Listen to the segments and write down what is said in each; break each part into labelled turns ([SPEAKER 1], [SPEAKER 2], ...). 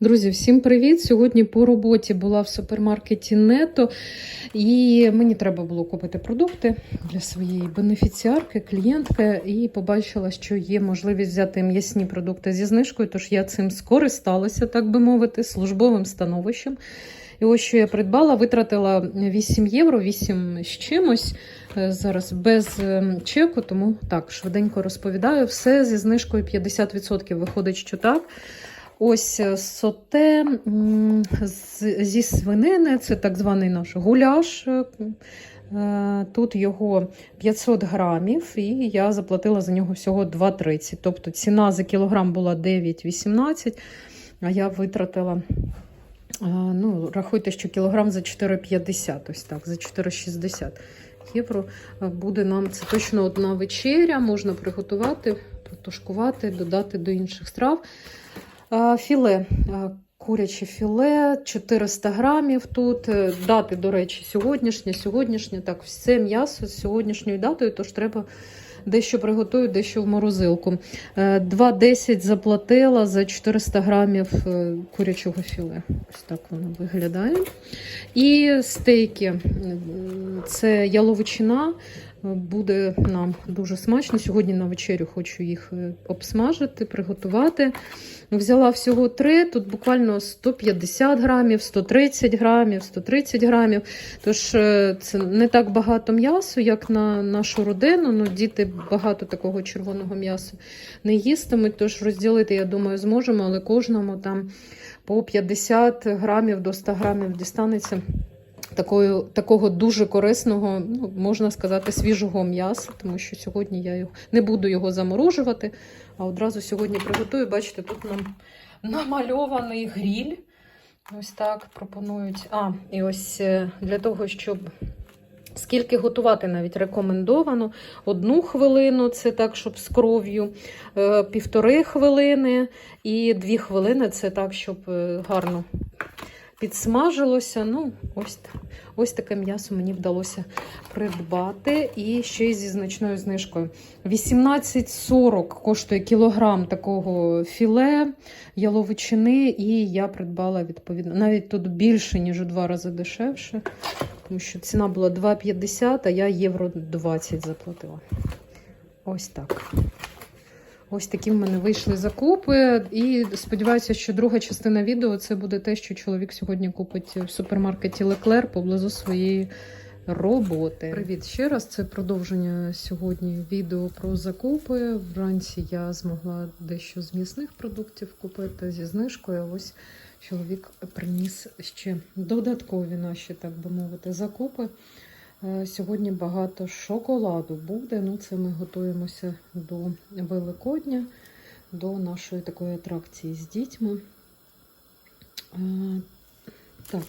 [SPEAKER 1] Друзі, всім привіт! Сьогодні по роботі була в супермаркеті Нето, і мені треба було купити продукти для своєї бенефіціарки, клієнтки, і побачила, що є можливість взяти м'ясні продукти зі знижкою. Тож я цим скористалася, так би мовити, службовим становищем. І ось що я придбала, витратила 8 євро, 8 з чимось. е, Зараз без е, чеку, тому так швиденько розповідаю. Все зі знижкою 50% виходить, що так. Ось е, соте зі свинини, це так званий наш гуляш. Е, е, Тут його 500 грамів, і я заплатила за нього всього 2,30. Тобто ціна за кілограм була 9,18, а я витратила. Ну, рахуйте, що кілограм за 4,50, ось так, за 4,60 євро буде нам це точно одна вечеря, можна приготувати, протушкувати, додати до інших страв. А, Філе, куряче філе, 400 грамів тут. Е, Дати, до речі, сьогоднішнє, сьогоднішнє, так, все м'ясо з сьогоднішньою датою, тож треба дещо приготую, дещо в морозилку. Е, 2,10 заплатила за 400 грамів е, курячого філе. Ось так воно виглядає. І стейки. Це яловичина. Буде нам дуже смачно. Сьогодні на вечерю хочу їх е, обсмажити, приготувати. Взяла всього три, тут буквально 150 грамів, 130 грамів, 130 грамів. Тож е, це не так багато м'ясу, як на нашу родину. Ну, діти багато такого червоного м'яса не їстимуть. Тож розділити, я думаю, зможемо, але кожному там по 50 грамів до 100 грамів дістанеться. Такою, такого дуже корисного, ну, можна сказати, свіжого м'яса, тому що сьогодні я його не буду його заморожувати, а одразу сьогодні приготую. Бачите, тут нам намальований гріль. Ось так пропонують. А, і ось е, для того, щоб скільки готувати, навіть рекомендовано. Одну хвилину, це так, щоб з кров'ю, е, півтори хвилини і дві хвилини це так, щоб е, гарно підсмажилося. Ну, ось, ось таке м'ясо мені вдалося придбати. І ще й зі значною знижкою. 18,40 коштує кілограм такого філе яловичини, і я придбала відповідно. Навіть тут більше, ніж у два рази дешевше, тому що ціна була 2,50, а я євро 20 заплатила. Ось так. Ось такі в мене вийшли закупи. І сподіваюся, що друга частина відео це буде те, що чоловік сьогодні купить в супермаркеті Леклер поблизу своєї роботи. Привіт ще раз. Це продовження сьогодні відео про закупи. Вранці я змогла дещо з м'ясних продуктів купити зі знижкою. А Ось чоловік приніс ще додаткові наші, так би мовити, закупи. Е, Сьогодні багато шоколаду буде. Ну, це ми готуємося до Великодня, до нашої такої атракції з дітьми. Е, Так,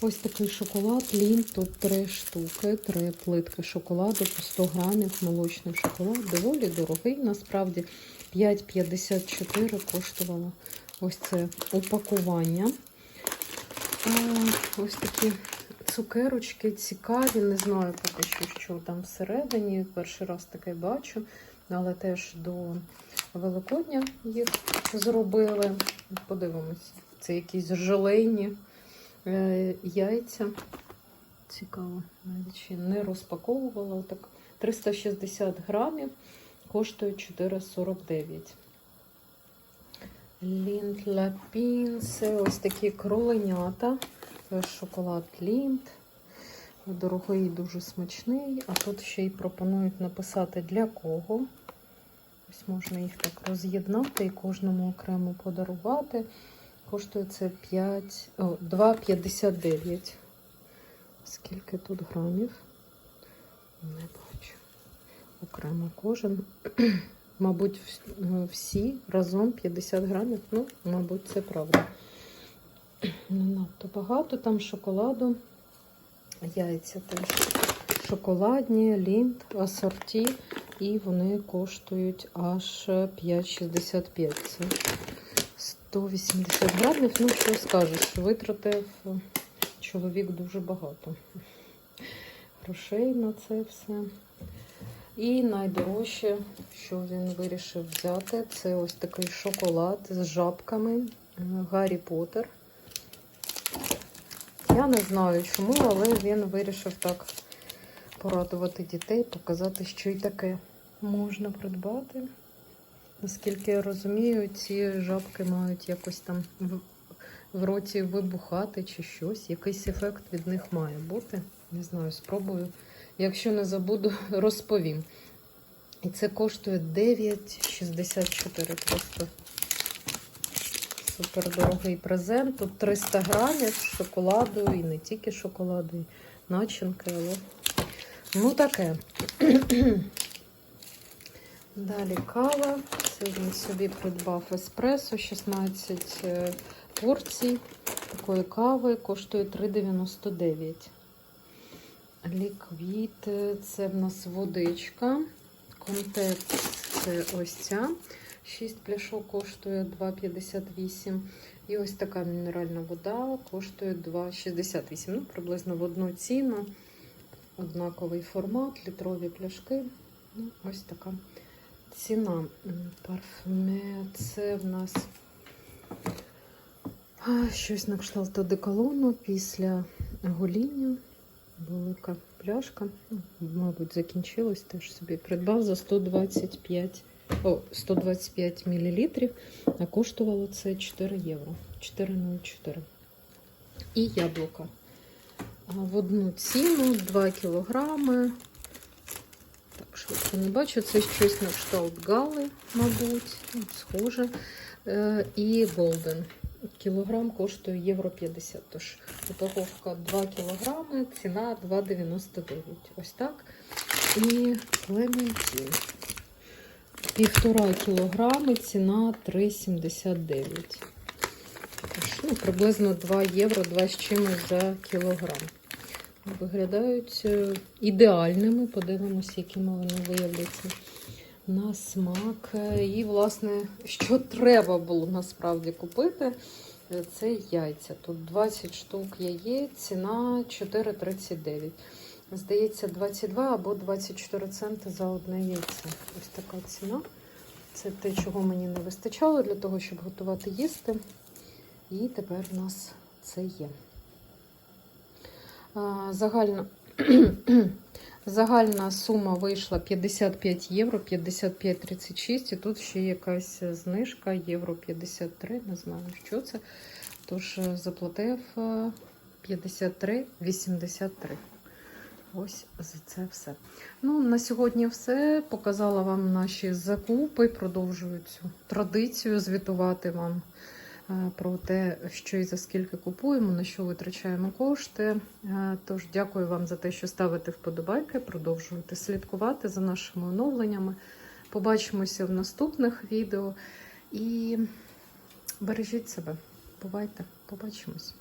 [SPEAKER 1] ось такий шоколад. Лін, тут три штуки, три плитки шоколаду по 100 грамів. Молочний шоколад. Доволі дорогий. Насправді 5,54 коштувало ось це упакування. Е, Ось такі цукерочки цікаві. Не знаю поки що, що там всередині. Перший раз таке бачу, але теж до Великодня їх зробили. Подивимось, це якісь желейні е, яйця. Цікаво, навіть не розпаковувала. Так, 360 грамів коштує 4,49. Лінт Лапін, ось такі кроленята. Е, Шоколад Лінт. Дорогий, дуже смачний. А тут ще й пропонують написати для кого. Ось можна їх так роз'єднати і кожному окремо подарувати. Коштує це 2,59. Скільки тут грамів? Не бачу. Окремо кожен. Мабуть, всі разом 50 грамів. Ну, мабуть, це правда. Не надто багато там шоколаду. Яйця теж шоколадні, лінт, асорті. І вони коштують аж 5,65. Це 180 грамів. Ну, що скажеш, витратив чоловік дуже багато грошей на це все. І найдорожче, що він вирішив взяти, це ось такий шоколад з жабками. Гаррі Поттер. Я не знаю чому, але він вирішив так порадувати дітей, показати, що й таке можна придбати. Наскільки я розумію, ці жабки мають якось там в, роті вибухати чи щось. Якийсь ефект від них має бути. Не знаю, спробую. Якщо не забуду, розповім. І це коштує 9,64. Просто супер дорогий презент. Тут 300 грамів шоколаду і не тільки шоколаду, і начинки, але ну таке. Далі кава. Це він собі придбав еспресо, 16 е, порцій такої кави, коштує 3,99. Ліквід це в нас водичка. Контекст це ось ця. 6 пляшок коштує 2,58. І ось така мінеральна вода коштує 2,68. Ну, приблизно в одну ціну. Однаковий формат, літрові пляшки. Ну, ось така ціна. Парфюме це в нас щось на кшталт одеколону після гоління. Велика пляшка. Ну, Мабуть, закінчилась. Теж собі придбав за 125, о, 125 мл, а коштувало це 4 євро. 4,04. І яблука. В одну ціну 2 кілограми. Так, швидко не бачу. Це щось на кшталт гали, мабуть, схоже. Е, І голден. Кілограм коштує євро 50. Тож упаковка 2 кілограми, ціна 2,99. Ось так. І клементін. Півтора кілограми, ціна 3,79. Ну, приблизно 2 євро, 2 з чимось за кілограм. Виглядають е, ідеальними. Подивимося, якими вони виявляться на смак. Е, І, власне, що треба було насправді купити, е, це яйця. Тут 20 штук яєць, ціна 4,39. Здається, 22 або 24 центи за одне яйце. Ось така ціна. Це те, чого мені не вистачало для того, щоб готувати їсти. І тепер в нас це є. Загальна, загальна сума вийшла 55 євро, 55,36. І тут ще якась знижка, євро 53, не знаю, що це. Тож е, заплатив е, 53,83. Ось за це все. Ну, на сьогодні все. Показала вам наші закупи. Продовжую цю традицію звітувати вам е, про те, що і за скільки купуємо, на що витрачаємо кошти. Е, Тож дякую вам за те, що ставите вподобайки, продовжуєте слідкувати за нашими оновленнями. Побачимося в наступних відео і бережіть себе. Бувайте, побачимось.